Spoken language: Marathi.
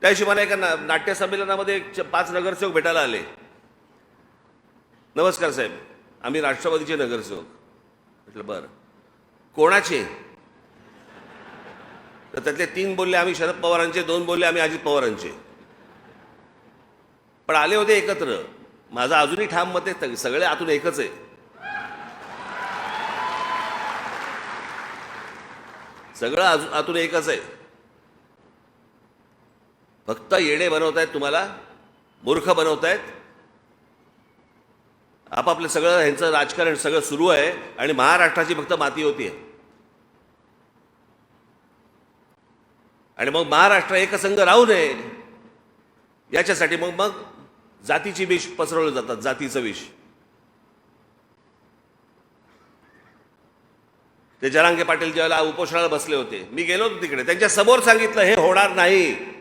त्या हिशोबाने एका ना नाट्य संमेलनामध्ये एक च- पाच नगरसेवक भेटायला आले. नमस्कार साहेब आम्ही राष्ट्रवादीचे नगरसेवक. म्हटलं बरं. कोणाचे? तर त्यातले तीन बोलले आम्ही शरद पवारांचे. दोन बोलले आम्ही अजित पवारांचे. पण आले होते एकत्र. माझं अजूनही ठाम मत आहे सगळे आतून एकच आहे. सगळं आजू- आतून एकच आहे. फक्त येणे बनवतायत तुम्हाला मूर्ख बनवतायत. आपापलं सगळं ह्यांचं राजकारण सगळं सुरू आहे आणि महाराष्ट्राची फक्त माती होती. आणि मग महाराष्ट्र एकसंघ राहू नये याच्यासाठी मग मग जातीची विष पसरवलं जातात जातीचं विष. ते जरांगे पाटील ज्यावेळेला उपोषणाला बसले होते मी गेलो होतो तिकडे त्यांच्यासमोर सांगितलं हे होणार नाही.